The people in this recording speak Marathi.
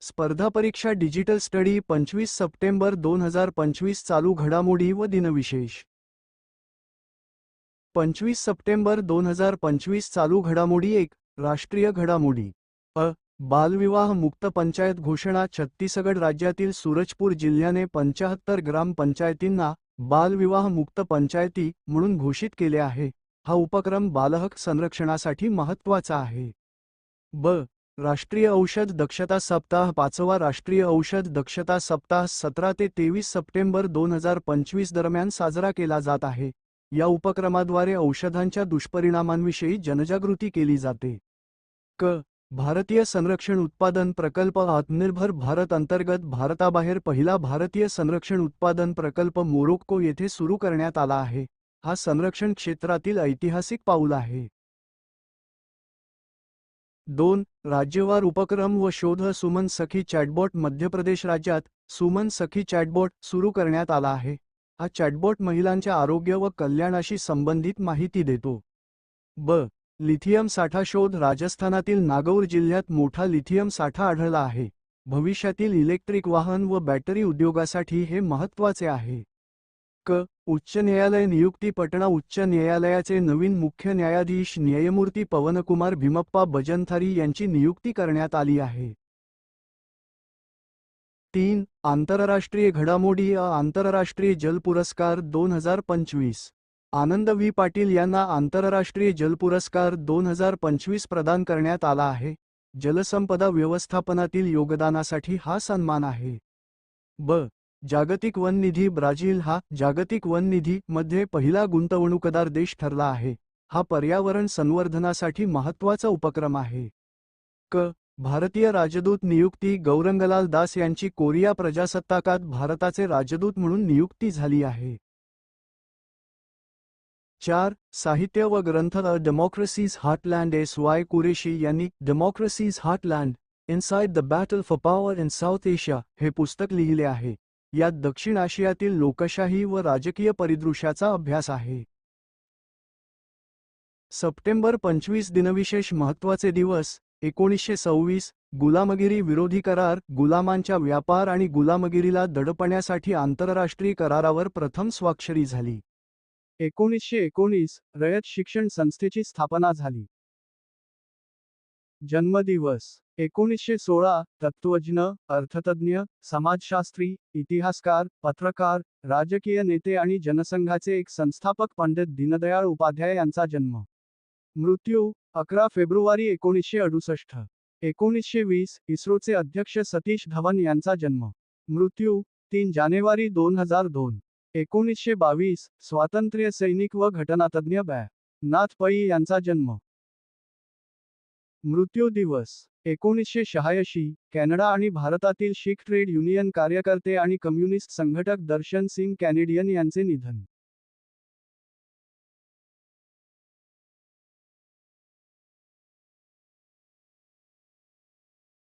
स्पर्धा परीक्षा डिजिटल स्टडी पंचवीस सप्टेंबर दोन हजार पंचवीस चालू घडामोडी व दिनविशेष. पंचवीस सप्टेंबर दोन हजार पंचवीस चालू घडामोडी एक राष्ट्रीय घडामोडी. अ बालविवाह मुक्त पंचायत घोषणा छत्तीसगड राज्यातील सूरजपूर जिल्ह्याने पंचाहत्तर ग्रामपंचायतींना बालविवाह मुक्त पंचायती म्हणून घोषित केले आहे. हा उपक्रम बालहक संरक्षणासाठी महत्त्वाचा आहे. ब राष्ट्रीय औषध दक्षता सप्ताह पाचवा राष्ट्रीय औषध दक्षता सप्ताह सतरा ते तेवीस सप्टेंबर दोन हजार पंचवीस दरम्यान साजरा केला जात आहे. या उपक्रमाद्वारे औषधांच्या दुष्परिणामांविषयी जनजागृती केली जाते. क. भारतीय संरक्षण उत्पादन प्रकल्प आत्मनिर्भर भारत अंतर्गत भारताबाहेर पहिला भारतीय संरक्षण उत्पादन प्रकल्प मोरोक्को येथे सुरू करण्यात आला आहे. हा संरक्षण क्षेत्रातील ऐतिहासिक पाऊल आहे. दोन राज्यवार उपक्रम व शोध सुमन सखी चॅटबॉट मध्य प्रदेश राज्यात सुमन सखी चॅटबॉट सुरू करण्यात आला आहे. हा चॅटबॉट महिलांच्या आरोग्य व कल्याणाशी संबंधित माहिती देतो. ब. लिथियम साठा शोध राजस्थानातील नागौर जिल्ह्यात मोठा लिथियम साठा आढळला आहे. भविष्यातील इलेक्ट्रिक वाहन व बॅटरी उद्योगासाठी हे महत्त्वाचे आहे. क. उच्च न्यायालय नियुक्ती पटणा उच्च न्यायालयाचे नवीन मुख्य न्यायाधीश न्यायमूर्ती पवनकुमार भीमप्पा बजंथारी यांची नियुक्ती करण्यात आली आहे. तीन आंतरराष्ट्रीय घडामोडी आंतरराष्ट्रीय जल पुरस्कार दोन हजार पंचवीस. आनंद व्ही. पाटील यांना आंतरराष्ट्रीय जल पुरस्कार दोन हजार पंचवीस प्रदान करण्यात आला आहे. जलसंपदा व्यवस्थापनातील योगदानासाठी हा सन्मान आहे. ब. जागतिक वन निधी ब्राझील हा जागतिक वन निधी मध्ये पहिला गुंतवणूकदार देश ठरला आहे. हा पर्यावरण संवर्धनासाठी महत्त्वाचा उपक्रम आहे. क. भारतीय राजदूत नियुक्ती गौरंगलाल दास यांची कोरिया प्रजासत्ताकात भारताचे राजदूत म्हणून नियुक्ती झाली आहे. चार. साहित्य व ग्रंथ a democracies heartland S Y Qureshi यांनी democracies heartland inside the battle for power in South Asia हे पुस्तक लिहिले आहे. यात दक्षिण आशियातील लोकशाही व राजकीय परिदृश्याचा अभ्यास आहे. सप्टेंबर पंचवीस दिनविशेष महत्त्वाचे दिवस एकोणीसशे सव्वीस गुलामगिरी विरोधी करार गुलामांच्या व्यापार आणि गुलामगिरीला दडपण्यासाठी आंतरराष्ट्रीय करारावर प्रथम स्वाक्षरी झाली. एकोणीसशे एकोणीस रयत शिक्षण संस्थेची स्थापना झाली. जन्मदिवस एकोणीसशे सोळा तत्त्वज्ञ अर्थतज्ञ समाजशास्त्री इतिहासकार पत्रकार राजकीय नेते आणि जनसंघाचे एक संस्थापक पंडित दीनदयाळ उपाध्याय यांचा जन्म. मृत्यू अकरा फेब्रुवारी एकोणीसशे अडुसष्ट एकोणीसशे वीस इस्रोचे अध्यक्ष सतीश धवन यांचा जन्म. मृत्यू तीन जानेवारी दोन हजार दोन. एकोणीसशे बावीस स्वातंत्र्य सैनिक व घटनातज्ञ बॅ. नाथ पै यांचा जन्म. मृत्यू दिवस एकोणीसशे शहाऐंशी कॅनडा आणि भारतातील शीख ट्रेड युनियन कार्यकर्ते आणि कम्युनिस्ट संघटक दर्शन सिंग कॅनेडियन यांचे निधन.